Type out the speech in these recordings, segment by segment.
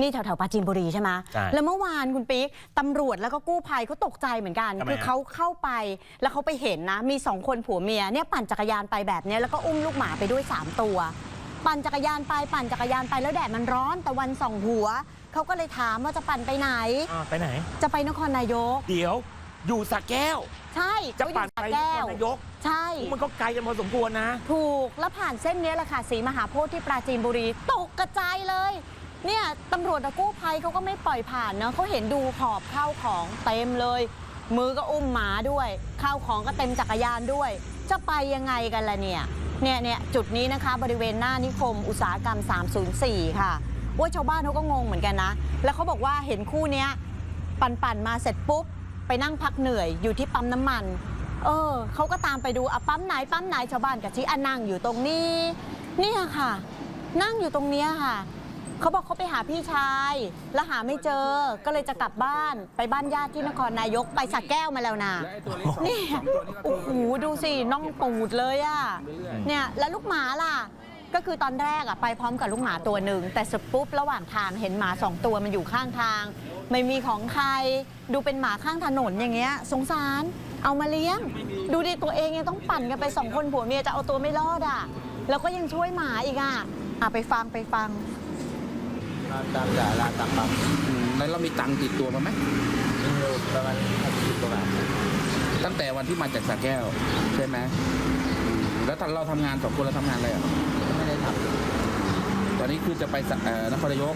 นี่แถวแถวๆปราจีนบุรีใช่ไหมใช่แล้วเมื่อวานคุณปิ๊กตำรวจแล้วก็กู้ภัยเขาตกใจเหมือนกัน ทำไมคือฮะ เขาเข้าไปแล้วเขาไปเห็นนะ มีสองคนผัวเมียเนี่ยปั่นจักรยานไปแบบเนี้ยแล้วก็อุ้มลูกหมาไปด้วย3ตัว ปั่นจักรยานไปปั่นจักรยานไปแล้วแดดมันร้อนตะวันส่องหัวเขาก็เลยถามว่าจะปั่นไปไหน อ่าไปไหน จะไปนครนายก เดี๋ยวอยู่สระแก้ว ใช่จะเขาอยู่ปั่นสระไปนแก้ครวนายกใช่ มันก็ไกลกันพอสมควรนะ ถูกแล้วผ่านเส้นเนี้ยแหละค่ะสีมหาโพธิ์ที่ปราจีนบุรี ตกกระจายเลย เนี่ยตำรวจกับกู้ภัยเขาก็ไม่ปล่อยผ่านเนาะเขาเห็นดูหอบข้าวของเต็มเลย มือก็อุ้มหมาด้วยข้าวของก็เต็มจักรยานด้วย จะไปยังไงกันล่ะเนี่ยเนี่ยเนี่ยจุดนี้นะคะบริเวณหน้านิคม อุตสาหกรรม 304 ค่ะว่าชาวบ้านเขาก็งงเหมือนกันนะ แล้วเขาบอกว่าเห็นคู่เนี้ยปั่นป่นๆมาเสร็จปุ๊บ ไปนั่งพักเหนื่อยอยู่ที่ปั๊มน้ำมัน เออเขาก็ตามไปดูอะปั๊มไหนปั๊มไหนชาวบ้านกับชี้อะนั่งอยู่ตรงนี้ เนี่ยค่ะ นั่งอยู่ตรงเนี้ยค่ะ เขาบอกเขาไปหาพี่ชาย แล้วหาไม่เจอก็เลยจะกลับบ้านไปบ้านญาติที่นครนายกไปสักแก้วมาแล้วนะนี่โอ้โหดูสิน้องปูดเลยอะเนี่ยแล้วลูกหมาล่ะ ก็คือตอนแรกอะไปพร้อมกับลูกหมาตัวหนึ่งแต่เสร็จปุ๊บระหว่างทางเห็นหมาสองตัวมันอยู่ข้างทาง ไม่มีของใคร ดูเป็นหมาข้างถนนอย่างเงี้ย สงสารเอามาเลี้ยง ดูดิตัวเองยังต้องปั่นกันไปสองคนผัวเมียจะเอาตัวไม่รอดอะแล้วก็ยังช่วยหมาอีกอะอะไปฟังไปฟัง ตามจ่ายลาตามปั๊มอืมแล้วเรามีตังค์ติดตัวมาไหมมีอยู่ประมาณห้าสิบกว่าบาทตั้งแต่วันที่มาจากสระแก้ว ใช่ไหมอืมแล้วตอนเราทำงานสองคนเราทำงานอะไรอะไม่ได้ทตอนนี้คือจะไปสระเอ่อนครนายก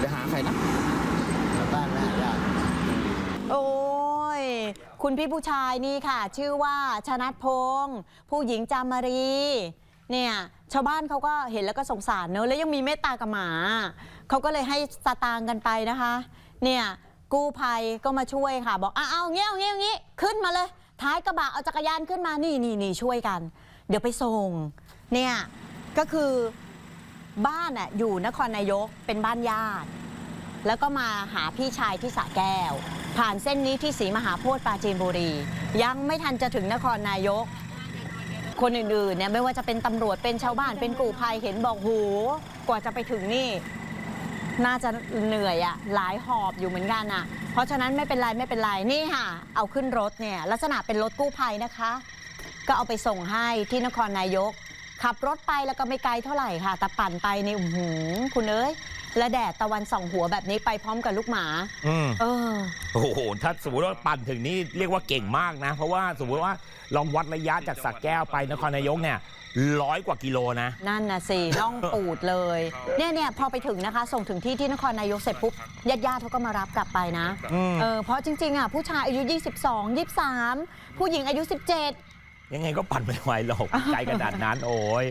ไปหาใครนะำมาบ้านมาหาญาติโอ้ย คุณพี่ผู้ชายนี่ค่ะ ชื่อว่าชนัทพงศ์ผู้หญิงจามารี เนี่ยชาวบ้านเขาก็เห็นแล้วก็สงสารเนอะแล้วยังมีเมตตากับหมาเขาก็เลยให้สตางค์กันไปนะคะ เนี่ยกู้ภัยก็มาช่วยค่ะ บอกอ้าวเอาเงี้ยเงี้ยเงี้ขึ้นมาเลย ท้ายกระบะเอาจักรยานขึ้นมานี่นี่นี่ช่วยกัน เดี๋ยวไปส่งเนี่ยก็คือบ้านอะอยู่นครนายกเป็นบ้านญาติ แล้วก็มาหาพี่ชายที่สระแก้ว ผ่านเส้นนี้ที่ศรีมหาโพธิ์ปราจีนบุรี ยังไม่ทันจะถึงนครนายก คนอื่นๆเนี่ยไม่ว่าจะเป็นตำรวจเป็นชาวบ้านเป็นกู่ภัยเห็นบอกโหกว่าจะไปถึงนี่ น่าจะเหนื่อยอะหลายหอบอยู่เหมือนกันอะเพราะฉะนั้นไม่เป็นไรไม่เป็นไรนี่ค่ะ เอาขึ้นรถเนี่ยลักษณะเป็นรถกู้ภัยนะคะ ก็เอาไปส่งให้ที่นครนายก ขับรถไปแล้วก็ไม่ไกลเท่าไหร่ค่ะแต่ปั่นไปนี่อื้อหือคุณเอ้ย และแดดตะวันส่องหัวแบบนี้ไปพร้อมกับลูกหมา อืมเออ โอ้โห ถ้าสมมติว่าปั่นถึงนี่เรียกว่าเก่งมากนะ เพราะว่าสมมติว่าลองวัดระยะจากสักแก้วไปนครนายกเนี่ยร้อยกว่ากิโลนะ นั่นน่ะสิน่องปูดเลย เนี่ยเนี่ยพอไปถึงนะคะ ส่งถึงที่ที่นครนายกเสร็จปุ๊บญาติญาติๆเขาก็มารับกลับไปนะอืม เออเพราะจริงๆอะผู้ชายอายุ 22 23 ผู้หญิงอายุ 17ยังไงก็ปั่นไม่ไหวหรอกไกลขนาดนั้นโอ้ย